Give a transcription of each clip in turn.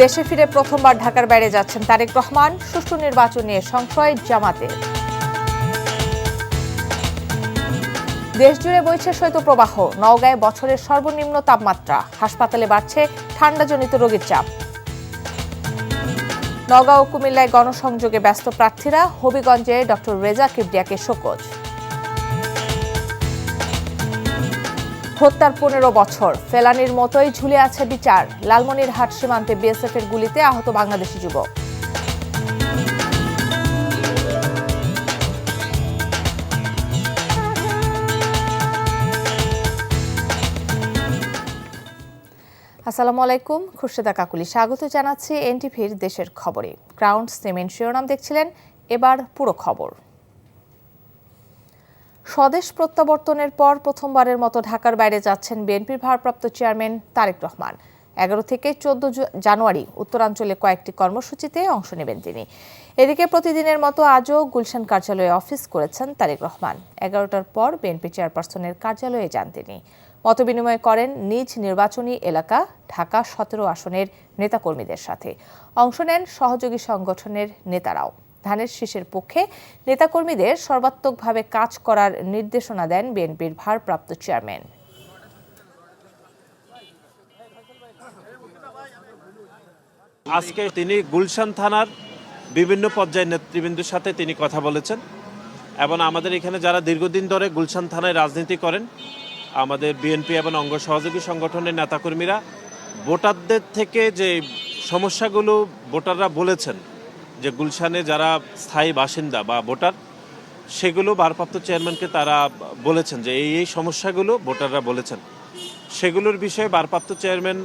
দেশে ফিরে প্রথমবার ঢাকার বাইরে যাচ্ছেন তারেক রহমান। সুষ্ঠু নির্বাচন নিয়ে সংশয় জামাতে দেশজুড়ে বইছে শৈত্যপ্রবাহ নওগাঁয় বছরের সর্বনিম্ন তাপমাত্রা। হাসপাতালে বাড়ছে ঠান্ডাজনিত রোগীর চাপ। নওগাঁ ও কুমিল্লায় গণসংযোগে ব্যস্ত প্রার্থীরা। হবিগঞ্জে ডক্টর রেজা কিবরিয়াকে শোকজ। হত্যার পনেরো বছর। ফেলানির মতোই ঝুলে আছে বিচার। লালমনিরহাট সীমান্তে বিএসএফ এর গুলিতে আহত বাংলাদেশি যুবক। আসসালামু আলাইকুম, খুরশেদা কাকুলি। স্বাগত জানাচ্ছি এনটিভির দেশের খবরে। গ্রাউন্ড সিমেন্ট শিরোনাম দেখছিলেন, এবার পুরো খবর। স্বদেশ প্রত্যাবর্তনের পর প্রথমবারের মতো ঢাকার বাইরে যাচ্ছেন বিএনপির ভারপ্রাপ্ত চেয়ারম্যান তারেক রহমান। এগারো থেকে চোদ্দ জানুয়ারি উত্তরাঞ্চলে কয়েকটি কর্মসূচিতে অংশ নেবেন তিনি। এদিকে প্রতিদিনের মতো আজও গুলশান কার্যালয়ে অফিস করেছেন তারেক রহমান। এগারোটার পর বিএনপি চেয়ারপারসনের কার্যালয়ে যান তিনি। মতবিনিময় করেন নিজ নির্বাচনী এলাকা, ঢাকা সতেরো আসনের নেতাকর্মীদের সাথে। অংশ নেন সহযোগী সংগঠনের নেতারাও। ধানের শীষের পক্ষে নেতাকর্মীদের সর্বাত্মকভাবে কাজ করার নির্দেশনা দেন বিএনপির ভারপ্রাপ্ত চেয়ারম্যান। আজকে তিনি গুলশান থানার বিভিন্ন পর্যায়ের নেতৃবৃন্দের সাথে তিনি কথা বলেছেন এবং আমাদের এখানে যারা দীর্ঘদিন ধরে গুলশান থানায় রাজনীতি করেন, আমাদের বিএনপি এবং অঙ্গ সহযোগী সংগঠনের নেতাকর্মীরা ভোটারদের থেকে যে সমস্যাগুলো ভোটাররা বলেছেন যে গুলশানে যারা স্থায়ী বাসিন্দা বা ভোটার, সেগুলো ভারপ্রাপ্ত চেয়ারম্যানকে তারা বলেছেন যে এই এই সমস্যাগুলো ভোটাররা বলেছেন। সেগুলোর বিষয়ে ভারপ্রাপ্ত চেয়ারম্যান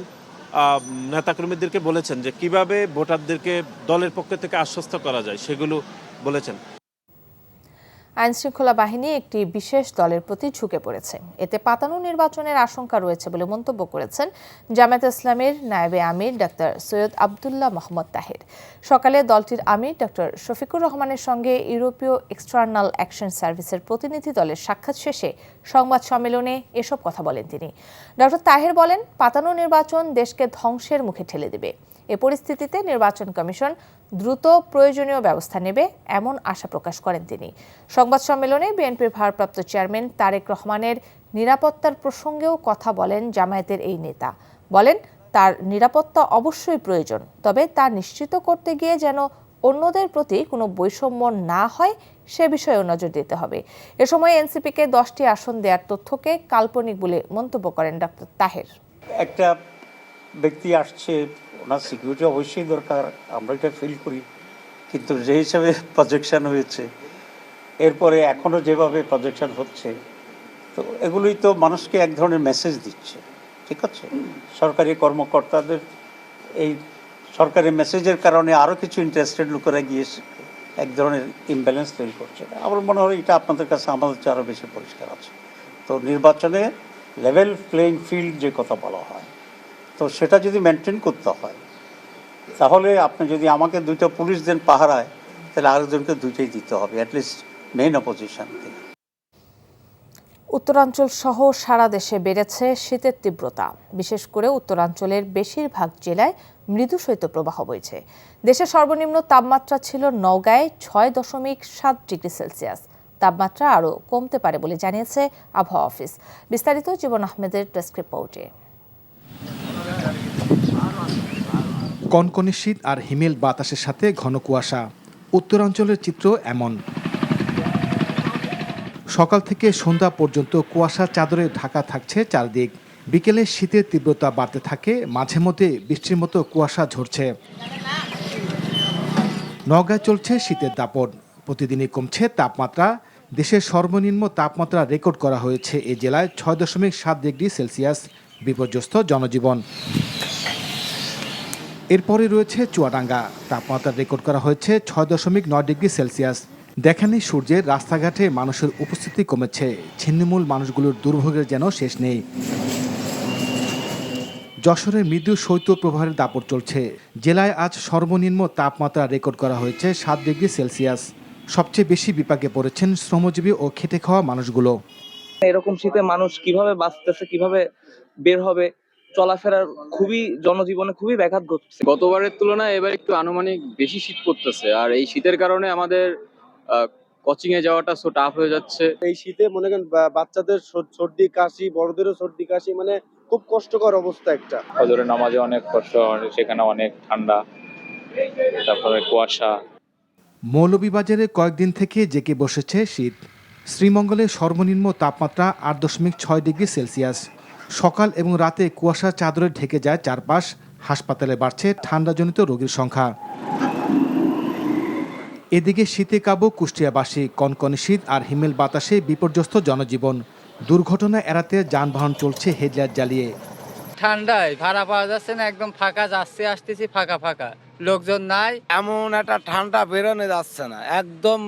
নেতাকর্মীদেরকে বলেছেন যে কীভাবে ভোটারদেরকে দলের পক্ষ থেকে আশ্বস্ত করা যায়, সেগুলো বলেছেন। আইন শৃঙ্খলা বাহিনী একটি বিশেষ দলের প্রতি ঝুঁকে পড়েছে। এতে পাতানো নির্বাচনের আশঙ্কা রয়েছে বলে মন্তব্য করেছেন জামায়াত ইসলামের নায়েবে আমির ডাক্তার সৈয়দ আবদুল্লাহ মোহাম্মদ তাহের। সকালে দলটির আমির ডক্টর শফিকুর রহমানের সঙ্গে ইউরোপীয় এক্সটার্নাল অ্যাকশন সার্ভিসের প্রতিনিধি দলের সাক্ষাৎ শেষে সংবাদ সম্মেলনে এসব কথা বলেন তিনি। ডক্টর তাহের বলেন, পাতানো নির্বাচন দেশকে ধ্বংসের মুখে ঠেলে দেবে। এ পরিস্থিতিতে নির্বাচন কমিশন দ্রুত প্রয়োজনীয় ব্যবস্থা নেবে এমন আশা প্রকাশ করেন তিনি। সংবাদ সম্মেলনে বিএনপির ভারপ্রাপ্ত চেয়ারম্যান তারেক রহমানের নিরাপত্তার প্রসঙ্গেও কথা বলেন জামায়াতের এই নেতা। বলেন, তার নিরাপত্তা অবশ্যই প্রয়োজন, তবে তা নিশ্চিত করতে গিয়ে যেন অন্যদের প্রতি কোনো বৈষম্য না হয়, সে বিষয়েও নজর দিতে হবে। এ সময় এনসিপিকে দশটি আসন দেওয়ার তথ্যকে কাল্পনিক বলে মন্তব্য করেন ডক্টর তাহের। একটা ব্যক্তি আসছে ওনার সিকিউরিটি অবশ্যই দরকার আমরা এটা ফিল করি। কিন্তু যে হিসাবে প্রজেকশান হয়েছে এরপরে এখনও যেভাবে প্রজেকশান হচ্ছে তো এগুলোই তো মানুষকে এক ধরনের মেসেজ দিচ্ছে ঠিক আছে? সরকারি কর্মকর্তাদের এই সরকারি মেসেজের কারণে আরও কিছু ইন্টারেস্টেড লোকেরা গিয়ে এক ধরনের ইমব্যালেন্স তৈরি করছে। আমার মনে হয় এটা আপনাদের কাছে আমাদের চেয়ে আরও বেশি পরিষ্কার আছে। তো নির্বাচনে লেভেল প্লেইং ফিল্ড যে কথা বলা হয় তো সেটা যদি মেনটেন করতে হয়, তাহলে আপনি যদি আমাকে দুইটা পুলিশ দেন পাহারায়, তাহলে আরেকজনকে দুইটাই দিতে হবে অ্যাটলিস্ট মেইন অপোজিশন থেকে উত্তরাঞ্চল সহ সারা দেশে বেড়েছে শীতের তীব্রতা। বিশেষ করে উত্তরাঞ্চলের বেশিরভাগ জেলায় মৃদু শৈত্যপ্রবাহ বইছে। দেশের সর্বনিম্ন তাপমাত্রা ছিল নওগাঁয় ছয় দশমিক সাত ডিগ্রি সেলসিয়াস। তাপমাত্রা আরও কমতে পারে বলে জানিয়েছে আবহাওয়া অফিস। বিস্তারিত জীবন আহমেদের ডেস্ক রিপোর্টে। কনকনে শীত আর হিমেল বাতাসের সাথে ঘন কুয়াশা। উত্তরাঞ্চলের চিত্র এমন। সকাল থেকে সন্ধ্যা পর্যন্ত কুয়াশা চাদরে ঢাকা থাকছে চারদিক। বিকেলে শীতের তীব্রতা বাড়তে থাকে, মাঝে মধ্যে বৃষ্টির মতো কুয়াশা ঝরছে। নগায় চলছে শীতের দাপট। প্রতিদিনই কমছে তাপমাত্রা। দেশের সর্বনিম্ন তাপমাত্রা রেকর্ড করা হয়েছে এ জেলায় ছয় দশমিক সাত ডিগ্রি সেলসিয়াস। বিপর্যস্ত জনজীবন। এরপরে রয়েছে চুয়াডাঙ্গা। তাপমাত্রা রেকর্ড করা হয়েছে ছয় দশমিক নয় ডিগ্রি সেলসিয়াস। দেখানি সূর্যের রাস্তাঘাটে মানুষের উপস্থিতি কমেছে। ছিন্নমূল মানুষগুলোর দুর্ভোগের যেন শেষ নেই। যশোরের মৃদু শৈত্য প্রবাহের দাপট চলছে। জেলায় আজ সর্বনিম্ন তাপমাত্রা রেকর্ড করা হয়েছে সাত ডিগ্রি সেলসিয়াস। সবচেয়ে বেশি বিপাকে পড়েছেন শ্রমজীবী ও খেটে খাওয়া মানুষগুলো। এরকম শীতে মানুষ কীভাবে বাঁচতেছে, কীভাবে বের হবে চলাফেরার খুবই জনজীবনে খুবই ব্যাঘাত ঘটছে। গতবারের তুলনায় এবার একটু আনুমানিক বেশি শীত পড়তেছে আর এই শীতের কারণে আমাদের কোচিং এ যাওয়াটা সো টাফ হয়ে যাচ্ছে। এই শীতে মনে করেন বা- বাচ্চাদের সর- সর্দি কাশি বড়দেরও সর্দি কাশি মানে খুব কষ্টকর অবস্থা একটা। ফজরের নামাজে অনেক কষ্ট হয়, সেখানে অনেক ঠান্ডা তারপরে কুয়াশা। মৌলভীবাজারে কয়েকদিন থেকে জেকে বসেছে শীত। শ্রীমঙ্গলে সর্বনিম্ন তাপমাত্রা আট দশমিক ছয় ডিগ্রি সেলসিয়াস। সকাল এবং রাতে কুয়াশার চাদরে ঢেকে যায় চারপাশ হাসপাতালে বাড়ছে ঠান্ডাজনিত রোগীর সংখ্যা। এদিকে শীতে কাবু কুষ্টিয়াবাসী কনকনে শীত আর হিমেল বাতাসে বিপর্যস্ত জনজীবন। দুর্ঘটনা এড়াতে যানবাহন চলছে হেডলাইট জ্বালিয়ে ঠান্ডায় ভাড়া পাওয়া যাচ্ছে না একদম ফাঁকা যাচ্ছে আসতেছি ফাঁকা ফাঁকা। লোকজন নাই। এমন একটা ঠান্ডা বেরোনো যাচ্ছে না। একদম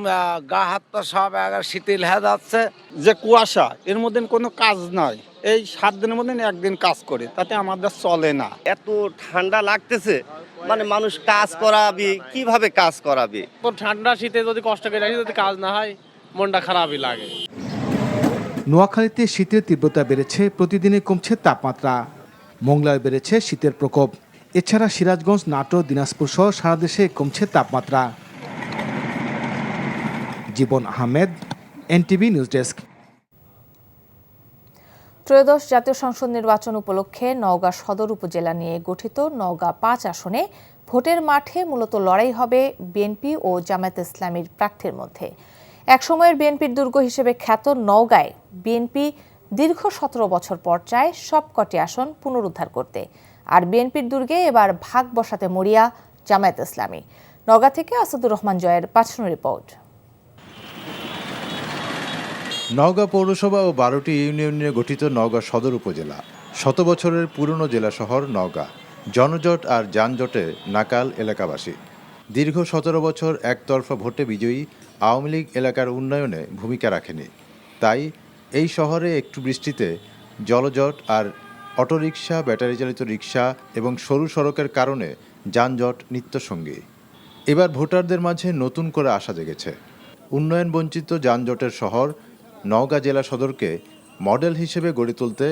গা হাত পা সব একবার শিথিল হয়ে যাচ্ছে। যে কুয়াশা এর মধ্যে কোনো কাজ নয় এই সাত দিনের মধ্যে একদিন কাজ করে তাতে আমাদের চলে না। এত ঠান্ডা লাগতেছে মানে মানুষ কাজ করাবি কীভাবে কাজ করাবি? ঠান্ডা শীতে যদি কষ্ট করে যদি কাজ না হয় মনটা খারাপই লাগে। নোয়াখালীতে শীতের তীব্রতা বেড়েছে প্রতিদিনে কমছে তাপমাত্রা। মোংলায় বেড়েছে শীতের প্রকোপ। এছাড়া সিরাজগঞ্জ নাটোর দিনাজপুর সহ সারা দেশে কমছে তাপমাত্রা। Jiban Ahmed NTV news desk. ত্রয়োদশ জাতীয় সংসদ নির্বাচন উপলক্ষে নওগাঁ সদর উপজেলা নিয়ে গঠিত নওগাঁ পাঁচ আসনে ভোটের মাঠে মূলত লড়াই হবে বিএনপি ও জামায়াত ইসলামীর প্রার্থীর মধ্যে। একসময়ের বিএনপির দুর্গ হিসেবে খ্যাত নওগাঁয় বিএনপি দীর্ঘ সতেরো বছর পর চায় সবকটি আসন পুনরুদ্ধার করতে। আর বিএনপির দুর্গে এবার ভাগ বসাতে মরিয়া জামায়াত ইসলামী। নওগাঁ থেকে আসাদুর রহমান জয়ের পাঠানো রিপোর্ট। নওগাঁ পৌরসভা ও বারোটি ইউনিয়ন নিয়ে গঠিত নওগাঁ সদর উপজেলা। শত বছরের পুরনো জেলা শহর নওগাঁ। জনজট আর যানজটে নাকাল এলাকাবাসী। দীর্ঘ সতেরো বছর একতরফা ভোটে বিজয়ী আওয়ামী লীগ এলাকার উন্নয়নে ভূমিকা রাখেনি। তাই এই শহরে একটু বৃষ্টিতে জলজট আর অটোরিকশা ব্যাটারি চালিত রিক্সা এবং সরু সড়কের কারণে যানজট নিত্যসঙ্গী। এবার ভোটারদের মাঝে নতুন করে আশা জেগেছে। উন্নয়ন বঞ্চিত যানজটের শহর নওগাঁ জেলা সদরকে মডেল হিসেবে গড়ে তুলতে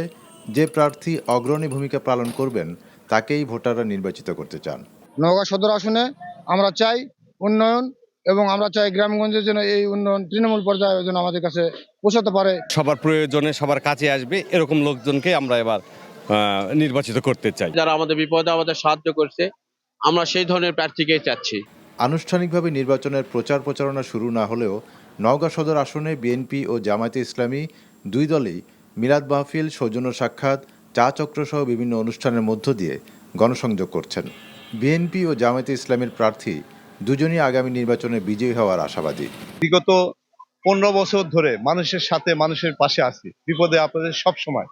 যে প্রার্থী অগ্রণী ভূমিকা পালন করবেন তাকেই ভোটাররা নির্বাচিত করতে চান। নওগাঁ সদর আসনে আমরা চাই উন্নয়ন এবং আমরা চাই গ্রামগঞ্জের জন্য এই উন্নয়ন তৃণমূল পর্যায়ে যেন আমাদের কাছে পৌঁছাতে পারে। সবার প্রয়োজনে সবার কাছে আসবে এরকম লোকজনকে আমরা এবার নির্বাচিত করতে চাই। যারা আমাদের বিপদে আমাদের সাহায্য করছে আমরা সেই ধরনের প্রার্থীকেই চাচ্ছি। আনুষ্ঠানিকভাবে নির্বাচনের প্রচার প্রচারণা শুরু না হলেও নওগাঁ সদর আসনে বিএনপি ও জামায়াতে ইসলামী দুই দলই মিলাদ মাহফিল, সৌজন্য সাক্ষাৎ, চা চক্রসহ বিভিন্ন অনুষ্ঠানের মধ্য দিয়ে গণসংযোগ করছেন। বিএনপি ও জামায়াতে ইসলামের প্রার্থী দুজনই আগামী নির্বাচনে বিজয়ী হওয়ার আশাবাদী। বিগত পনেরো বছর ধরে মানুষের সাথে মানুষের পাশে আছি। বিপদে আপনাদের সব সময়।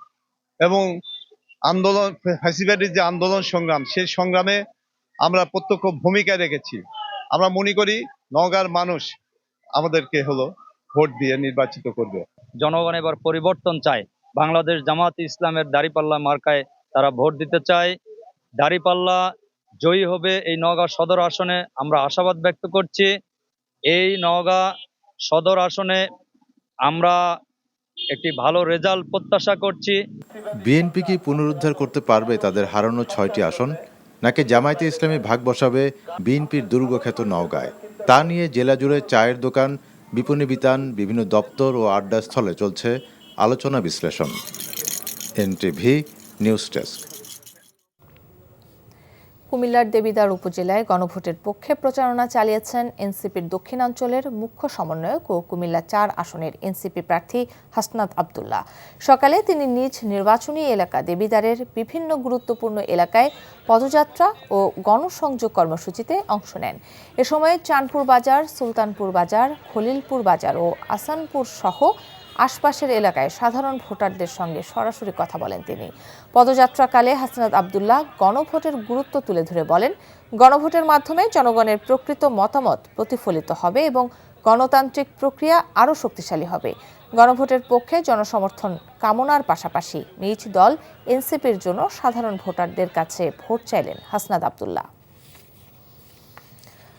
এবং আন্দোলন ফ্যাসিবাদীর যে আন্দোলন সংগ্রাম, সেই সংগ্রামে আমরা প্রত্যক্ষ ভূমিকা রেখেছি। আমরা মনে করি নওগাঁর মানুষ আমাদেরকে হলো ভোট দিয়ে নির্বাচিত করবে। জনগণ এবার পরিবর্তন চায়। বাংলাদেশ জামাত ইসলামের দাড়িপাল্লা মার্কায় তারা ভোট দিতে চায়। দাড়িপাল্লা জয়ী হবে এই নওগাঁ সদর আসনে আমরা আশাবাদ ব্যক্ত করছি। এই নওগাঁ সদর আসনে আমরা একটি ভালো রেজাল্ট প্রত্যাশা করছি। বিএনপি কি পুনরুদ্ধার করতে পারবে তাদের হারানো ছয়টি আসন নাকি জামায়াতে ইসলামী ভাগ বসাবে বিএনপির দুর্গখ্যাত নওগাঁয়? তা নিয়ে জেলা জুড়ে চায়ের দোকান, বিপণী বিতান, বিভিন্ন দপ্তর ও আড্ডাস্থলে চলছে আলোচনা বিশ্লেষণ। NTV news desk. কুমিল্লার দেবিদার উপজেলায় গণভোটের পক্ষে প্রচারণা চালিয়েছেন এনসিপির দক্ষিণাঞ্চলের মুখ্য সমন্বয়ক ও কুমিল্লা চার আসনের এনসিপি প্রার্থী হাসনাত আবদুল্লাহ। সকালে তিনি নিজ নির্বাচনী এলাকা দেবিদারের বিভিন্ন গুরুত্বপূর্ণ এলাকায় পদযাত্রা ও গণসংযোগ কর্মসূচিতে অংশ নেন। এ সময় চাঁদপুর বাজার, সুলতানপুর বাজার, খলিলপুর বাজার ও আসানপুর সহ আশপাশের এলাকায় সাধারণ ভোটারদের সঙ্গে সরাসরি কথা বলেন তিনি। পদযাত্রাকালে হাসনাত আবদুল্লাহ গণভোটের গুরুত্ব তুলে ধরে বলেন, গণভোটের মাধ্যমে জনগণের প্রকৃত মতামত প্রতিফলিত হবে এবং গণতান্ত্রিক প্রক্রিয়া আরও শক্তিশালী হবে। গণভোটের পক্ষে জনসমর্থন কামনার পাশাপাশি নিজ দল এনসিপির জন্য সাধারণ ভোটারদের কাছে ভোট চাইলেন হাসনাত আবদুল্লাহ।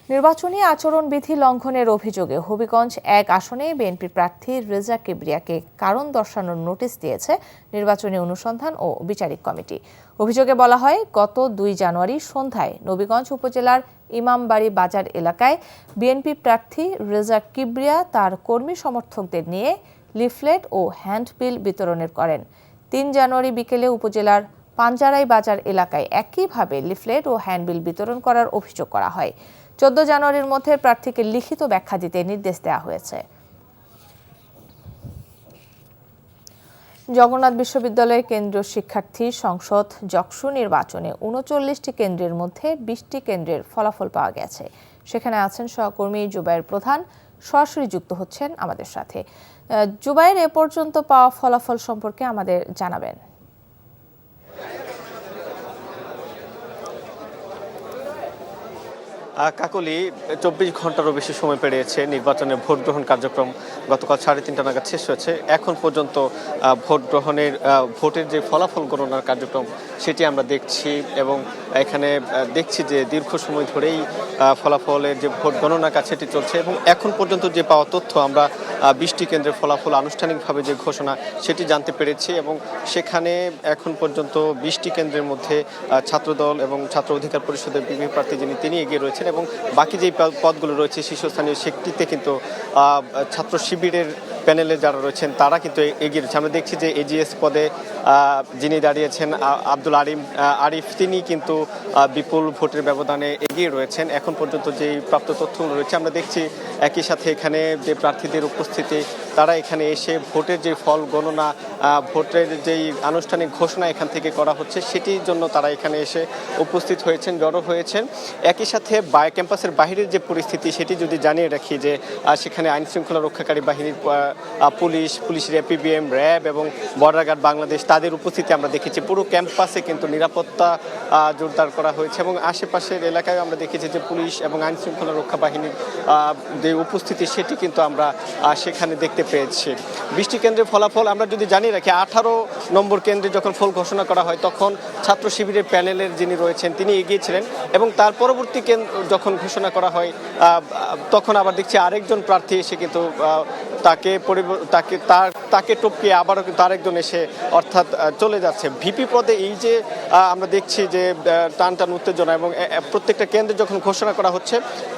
নির্বাচনী আচরণবিধি লঙ্ঘনের অভিযোগে হবিগঞ্জ এক আসনে বিএনপি প্রার্থী রেজা কিবরিয়াকে কারণ দর্শানোর নোটিশ দিয়েছে নির্বাচনী অনুসন্ধান ও বিচারিক কমিটি। অভিযোগে বলা হয়, গত দুই জানুয়ারি সন্ধ্যায় নবীগঞ্জ উপজেলার ইমামবাড়ি বাজার এলাকায় বিএনপি প্রার্থী রেজা কিবরিয়া তার কর্মী সমর্থকদের নিয়ে লিফলেট ও হ্যান্ডবিল বিতরণের করেন। তিন জানুয়ারি বিকেলে উপজেলার পাঞ্জারাই বাজার এলাকায় একইভাবে লিফলেট ও হ্যান্ডবিল বিতরণ করার অভিযোগ করা হয়। চোদ্দ জানুয়ারির মধ্যে প্রার্থীকে লিখিত ব্যাখ্যা দিতে নির্দেশ দেওয়া হয়েছে। জগন্নাথ বিশ্ববিদ্যালয়ের কেন্দ্রীয় শিক্ষার্থী সংসদ যক্সু নির্বাচনে উনচল্লিশটি কেন্দ্রের মধ্যে বিশটি কেন্দ্রের ফলাফল পাওয়া গেছে। সেখানে আছেন সহকর্মী জুবাইর প্রধান সরাসরি যুক্ত হচ্ছেন আমাদের সাথে। আহ, জুবাইর এ পর্যন্ত পাওয়া ফলাফল সম্পর্কে আমাদের জানাবেন। কাকলি, চব্বিশ ঘন্টারও বেশি সময় পেরিয়েছে নির্বাচনের ভোট গ্রহণ কার্যক্রম। গতকাল সাড়ে তিনটা নাগাদ শেষ হয়েছে। এখন পর্যন্ত ভোট গ্রহণের ভোটের যে ফলাফল গণনার কার্যক্রম, সেটি আমরা দেখছি এবং এখানে দেখছি যে দীর্ঘ সময় ধরেই ফলাফলের যে ভোট গণনা কাজ, সেটি চলছে এবং এখন পর্যন্ত যে পাওয়া তথ্য আমরা বৃষ্টি কেন্দ্রের ফলাফল আনুষ্ঠানিকভাবে যে ঘোষণা, সেটি জানতে পেরেছি এবং সেখানে এখন পর্যন্ত বৃষ্টি কেন্দ্রের মধ্যে ছাত্রদল এবং ছাত্র অধিকার পরিষদের বিবি প্রার্থী যিনি, তিনি এগিয়ে রয়েছেন। এবং বাকি যেই পদ- পদগুলো রয়েছে শীর্ষস্থানীয় সেটিতে কিন্তু ছাত্র শিবিরের প্যানেলে যারা রয়েছেন, তারা কিন্তু এগিয়ে রয়েছে। আমরা দেখছি যে এজিএস পদে যিনি দাঁড়িয়েছেন আব্দুল আরিম আরিফ, তিনি কিন্তু বিপুল ভোটের ব্যবধানে এগিয়ে রয়েছেন। এখন পর্যন্ত যেই প্রাপ্ত তথ্যগুলো রয়েছে, আমরা দেখছি একই সাথে এখানে যে প্রার্থীদের উপস্থিতি, তারা এখানে এসে ভোটের যে ফল গণনা ভোটের যেই আনুষ্ঠানিক ঘোষণা এখান থেকে করা হচ্ছে, সেটির জন্য তারা এখানে এসে উপস্থিত হয়েছেন, জড়ো হয়েছেন। একই সাথে ক্যাম্পাসের বাইরের যে পরিস্থিতি, সেটি যদি জানিয়ে রাখি যে সেখানে আইনশৃঙ্খলা রক্ষাকারী বাহিনীর পুলিশ, পুলিশের এপিবিএম, র্যাব এবং বর্ডার গার্ড বাংলাদেশ, তাদের উপস্থিতি আমরা দেখেছি। পুরো ক্যাম্পাসে কিন্তু নিরাপত্তা জোরদার করা হয়েছে এবং আশেপাশের এলাকায় আমরা দেখেছি যে পুলিশ এবং আইন শৃঙ্খলা রক্ষা বাহিনীর যে উপস্থিতি, সেটি কিন্তু আমরা সেখানে দেখতে পেয়েছি। বৃষ্টি কেন্দ্রের ফলাফল আমরা যদি জানি রাখি, আঠারো নম্বর কেন্দ্রে যখন ফল ঘোষণা করা হয়, তখন ছাত্র শিবিরের প্যানেলের যিনি রয়েছেন, তিনি এগিয়েছিলেন এবং তার পরবর্তী কেন্দ্র যখন ঘোষণা করা হয় তখন আবার দেখছি আরেকজন প্রার্থী এসে কিন্তু তাকে তাকে তার, তাকে টপকে আবারও তার একজন এসে অর্থাৎ চলে যাচ্ছে। ভিপি পদে এই যে আমরা দেখছি যে টান টান উত্তেজনা এবং প্রত্যেকটা কেন্দ্রে যখন ঘোষণা করা হচ্ছে,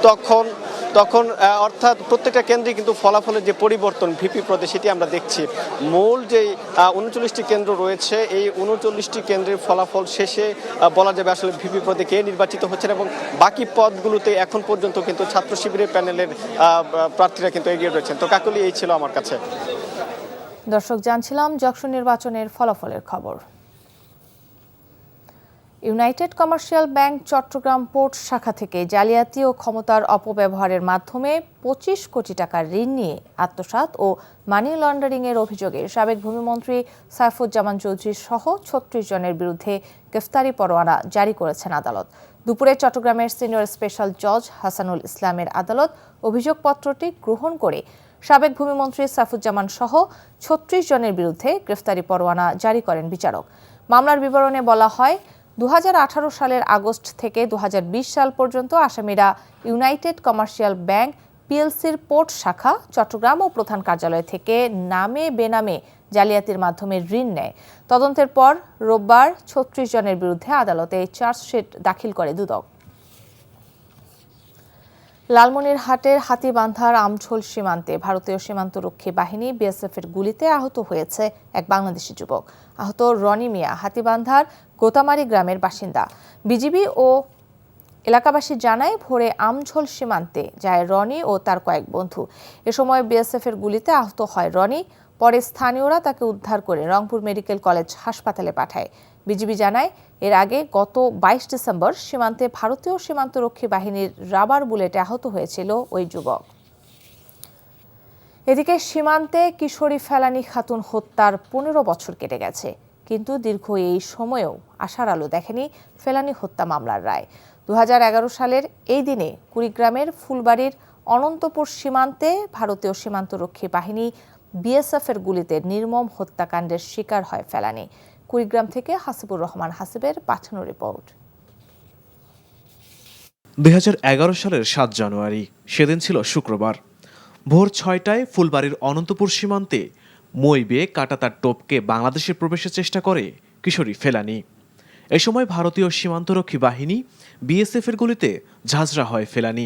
তখন তখন অর্থাৎ প্রত্যেকটা কেন্দ্রে কিন্তু ফলাফলের যে পরিবর্তন ভিপি পদে সেটি আমরা দেখছি। মূল যে উনচল্লিশটি কেন্দ্র রয়েছে, এই উনচল্লিশটি কেন্দ্রের ফলাফল শেষে বলা যাবে আসলে ভিপি পদে কে নির্বাচিত হচ্ছেন এবং বাকি পদগুলোতে এখন পর্যন্ত কিন্তু ছাত্র শিবিরের প্যানেলের প্রার্থীরা কিন্তু এগিয়ে রয়েছেন। তো কাকলি, এই ছিল আমার কাছে। দর্শক, জানছিলাম যক্সু নির্বাচনের ফলাফলের খবর। United Commercial bank Chattogram port শাখা থেকে জালিয়াতি ও ক্ষমতার অপব্যবহারের মাধ্যমে পঁচিশ কোটি টাকার ঋণ নিয়ে আত্মসাৎ ও মানি লন্ডারিংয়ের অভিযোগে সাবেক ভূমিমন্ত্রী সাইফুজ্জামান চৌধুরী সহ ছত্রিশ জনের বিরুদ্ধে গ্রেফতারি পরোয়ানা জারি করেছেন আদালত। দুপুরে চট্টগ্রামের সিনিয়র স্পেশাল জজ হাসানুল ইসলামের আদালত অভিযোগপত্রটি গ্রহণ করে সাবেক ভূমিমন্ত্রী সাইফুজ্জামান সহ ছত্রিশ জনের বিরুদ্ধে গ্রেফতারি পরোয়ানা জারি করেন বিচারক। মামলার বিবরণে বলা হয় দু হাজার আঠারো সালের আগস্ট থেকে দু হাজার বিশ সাল পর্যন্ত আসামিরা ইউনাইটেড কমার্শিয়াল ব্যাংক পিএলসির পোর্ট শাখা, চট্টগ্রাম ও প্রধান কার্যালয় থেকে নামে বেনামে জালিয়াতির মাধ্যমে ঋণ নেয়। তদন্তের পর রোববার ছত্রিশ জনের বিরুদ্ধে আদালতে চার্জশিট দাখিল করে দুদক। লালমনিরহাটের হাতিবান্ধার আমঝোল সীমান্তে ভারতীয় সীমান্তরক্ষী বাহিনী বিএসএফের গুলিতে আহত হয়েছে এক বাংলাদেশি যুবক। আহত রনি মিয়া হাতিবান্ধার গোতামারি গ্রামের বাসিন্দা। বিজিবি ও এলাকাবাসী জানায়, ভোরে আমঝোল সীমান্তে যায় রনি ও তার কয়েক বন্ধু। এ সময় বিএসএফের গুলিতে আহত হয় রনি, পরে স্থানীয়রা তাকে উদ্ধার করে রংপুর মেডিকেল কলেজ হাসপাতালে পাঠায়। বিজিবি জানায়, এর আগে গত বাইশ ডিসেম্বর সীমান্তে ভারতীয় সীমান্তরক্ষী বাহিনীর রাবার বুলেটে আহত হয়েছিল ওই যুবক। এদিকে সীমান্তে কিশোরী ফেলানি খাতুন হত্যার পনেরো বছর কেটে গেছে, কিন্তু দীর্ঘ এই সময়েও আশার আলো দেখেনি ফেলানি হত্যা মামলার রায়। দু হাজার এগারো সালের এই দিনে কুড়িগ্রামের ফুলবাড়ির অনন্তপুর সীমান্তে ভারতীয় সীমান্তরক্ষী বাহিনী বিএসএফের গুলিতে নির্মম হত্যাকাণ্ডের শিকার হয় ফেলানি। কুড়িগ্রাম থেকে হাসিবুর রহমান হাসিবের পাঠানো রিপোর্ট দুই হাজার এগারো সালের সাত জানুয়ারি, সেদিন ছিল শুক্রবার। ভোর ছয়টায় ফুলবাড়ির অনন্তপুর সীমান্তে মই বেয়ে কাটাতার টোপকে বাংলাদেশে প্রবেশের চেষ্টা করে কিশোরী ফেলানি। এ সময় ভারতীয় সীমান্তরক্ষী বাহিনী বিএসএফ এর গুলিতে ঝাঁঝরা হয় ফেলানি।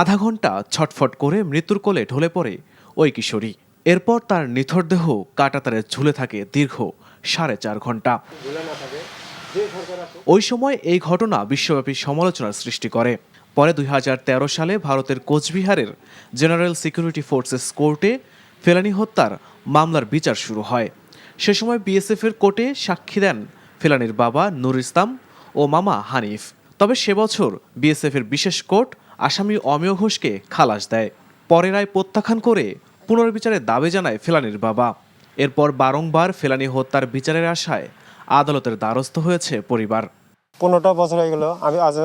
আধা ঘণ্টা ছটফট করে মৃত্যুর কোলে ঢলে পড়ে ওই কিশোরী। এরপর তার নিথর দেহ কাটাতারে ঝুলে থাকে দীর্ঘ সাড়ে চার ঘণ্টা। ওই সময় এই ঘটনা বিশ্বব্যাপী সমালোচনার সৃষ্টি করে। পরে দুই হাজার তেরো সালে ভারতের কোচবিহারের জেনারেল সিকিউরিটি ফোর্সেস কোর্টে ফেলানি হত্যার মামলার বিচার শুরু হয়। সে সময় বিএসএফ এর কোর্টে সাক্ষী দেন ফেলানির বাবা নুর ইসলাম ও মামা হানিফ। তবে সে বছর বিএসএফ এর বিশেষ কোর্ট আসামি অমেয় ঘোষকে খালাস দেয়। পরে রায় প্রত্যাখ্যান করে পুনর্বিচারের দাবি জানায় ফেলানির বাবা। এরপর বারংবার ফেলানি হত্যার বিচারের আশায় আদালতের দ্বারস্থ হয়েছে পরিবার। পনেরোটা বছর হয়ে গেল আমি আজ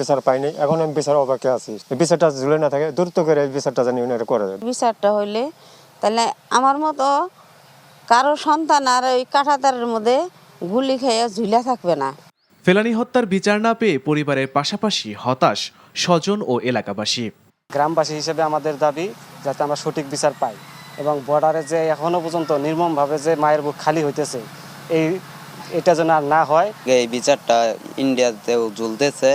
বিচার পাইনি এখন আমি বিচার অবাকে আছি। বিচারটা ঝুলে না থাকে দ্রুত করে বিচারটা জানি উনি করে দেয়। বিচারটা হইলে তাহলে আমার মতো কারও সন্তান আর ওই কাঁটাতারের মধ্যে গুলি খেয়ে ঝুলে থাকবে না। ফেলানি হত্যার বিচার না পেয়ে পরিবারের পাশাপাশি হতাশ স্বজন ও এলাকাবাসী। গ্রামবাসী হিসেবে আমাদের দাবি যাতে আমরা সঠিক বিচার পাই। এবং বর্ডারে যে এখনও পর্যন্ত নির্মমভাবে যে মায়ের বুক খালি হইতেছে এই এটা যেন আর না হয়। এই বিচারটা ইন্ডিয়াতেও ঝুলতেছে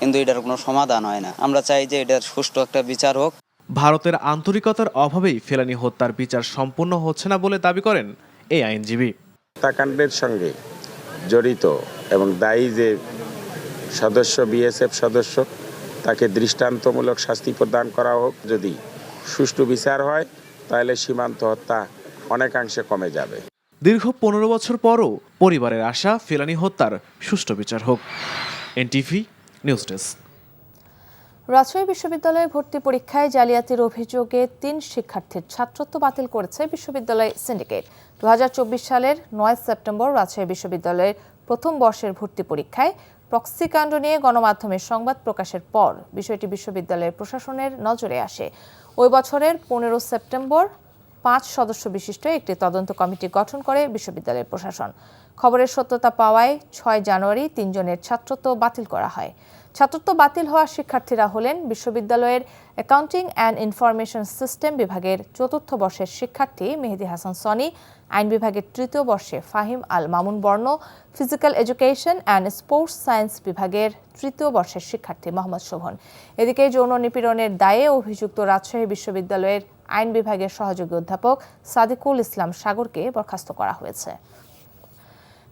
কিন্তু এটার কোনো সমাধান হয় না। আমরা চাই যে এটার সুষ্ঠু একটা বিচার হোক। ভারতের আন্তরিকতার অভাবেই ফেলানি হত্যার বিচার সম্পূর্ণ হচ্ছে না বলে দাবি করেন এই আইনজীবী। হত্যাকাণ্ডের সঙ্গে জড়িত এবং দায়ী যে সদস্য বিএসএফ সদস্য তাকে দৃষ্টান্তমূলক শাস্তি প্রদান করা হোক। যদি সুষ্ঠু বিচার হয় তাহলে সীমান্ত হত্যা অনেকাংশে কমে যাবে। দীর্ঘ পনেরো বছর পরও পরিবারের আশা ফেলানি হত্যার সুষ্ঠু বিচার হোক। NTV news desk. রাজশাহী বিশ্ববিদ্যালয়ে ভর্তি পরীক্ষায় জালিয়াতির অভিযোগে তিন শিক্ষার্থীর ছাত্রত্ব বাতিল করেছে বিশ্ববিদ্যালয় সিন্ডিকেট। দু হাজার চব্বিশ সালের নয় সেপ্টেম্বর রাজশাহী বিশ্ববিদ্যালয়ের প্রথম বর্ষের ভর্তি পরীক্ষায় প্রক্সিকাণ্ড নিয়ে গণমাধ্যমে সংবাদ প্রকাশের পর বিষয়টি বিশ্ববিদ্যালয়ের প্রশাসনের নজরে আসে। ওই বছরের পনেরো সেপ্টেম্বর পাঁচ সদস্য বিশিষ্ট একটি তদন্ত কমিটি গঠন করে বিশ্ববিদ্যালয়ের প্রশাসন। খবরের সত্যতা পাওয়ায় ছয় জানুয়ারি তিনজনের ছাত্রত্ব বাতিল করা হয়। ছাত্রত্ব বাতিল হওয়া শিক্ষার্থীরা হলেন বিশ্ববিদ্যালয়ের অ্যাকাউন্টিং অ্যান্ড ইনফরমেশন সিস্টেম বিভাগের চতুর্থ বর্ষের শিক্ষার্থী মেহেদি হাসান সনি আইন বিভাগের তৃতীয় বর্ষে ফাহিম আল মামুন বর্ণ physical education and sports science বিভাগের তৃতীয় বর্ষের শিক্ষার্থী মোহাম্মদ শোভন। এদিকে যৌন নিপীড়নের দায়ে অভিযুক্ত রাজশাহী বিশ্ববিদ্যালয়ের আইন বিভাগের সহযোগী অধ্যাপক সাদিকুল ইসলাম সাগরকে বরখাস্ত করা হয়েছে।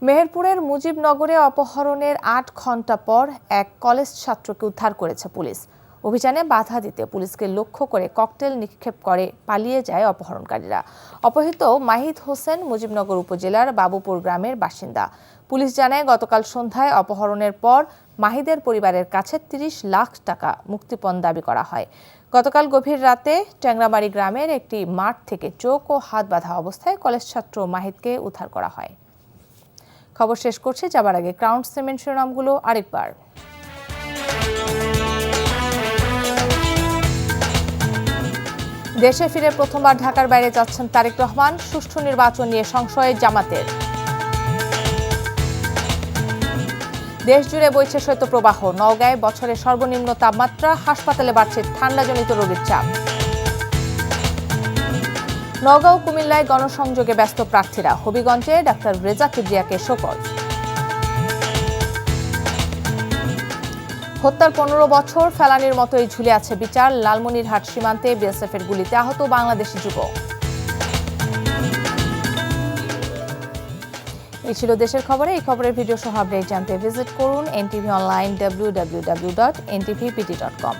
মেহেরপুরের মুজিবনগরে অপহরণের আট ঘণ্টা পর এক কলেজ ছাত্রকে উদ্ধার করেছে পুলিশ। অভিযানে বাধা দিতে পুলিশকে লক্ষ্য করে ককটেল নিক্ষেপ করে পালিয়ে যায় অপহরণকারীরা। অপহৃত মাহিদ হোসেন মুজিবনগর উপজেলার বাবুপুর গ্রামের বাসিন্দা। পুলিশ জানায়, গতকাল সন্ধ্যায় অপহরণের পর মাহিদের পরিবারের কাছে ৩০ লাখ টাকা মুক্তিপণ দাবি করা হয়। গতকাল গভীর রাতে ট্যাংরাবাড়ি গ্রামের একটি মাঠ থেকে চোখ ও হাত বাঁধা অবস্থায় কলেজ ছাত্র মাহিদকে উদ্ধার করা হয়। খবর শেষ করছি, যাবার আগে ক্রাউন সিমেন্ট শিরোনামগুলো আরেকবার। দেশে ফিরে প্রথমবার ঢাকার বাইরে যাচ্ছেন তারেক রহমান, সুষ্ঠু নির্বাচন নিয়ে সংশয়ে জামাতের। দেশ জুড়ে বইছে শৈত্যপ্রবাহ নওগাঁয় বছরের সর্বনিম্ন তাপমাত্রা, হাসপাতালে বাড়ছে ঠান্ডাজনিত রোগীর চাপ। নওগাঁও, কুমিল্লায় গণসংযোগে ব্যস্ত প্রার্থীরা, হবিগঞ্জে ডাক্তার রেজা কিবরিয়াকে শোকজ। হত্যার পনেরো বছর ফেলানির মতোই ঝুলে আছে বিচার। লালমনিরহাট সীমান্তে বিএসএফ এর গুলিতে আহত বাংলাদেশি যুবক। এই ছিল দেশের খবরে। এই খবরের ভিডিও সহ আপডেট জানতে ভিজিট করুন NTV online W W W dot NTVPT dot com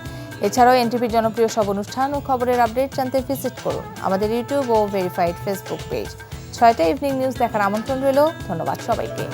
এছাড়াও এনটিভির জনপ্রিয় সব অনুষ্ঠান ও খবরের আপডেট জানতে ভিজিট করুন আমাদের ইউটিউব ও ভেরিফাইড ফেসবুক পেজ ছয়টা ইভিনিং নিউজ দেখার আমন্ত্রণ রইল। ধন্যবাদ সবাইকে।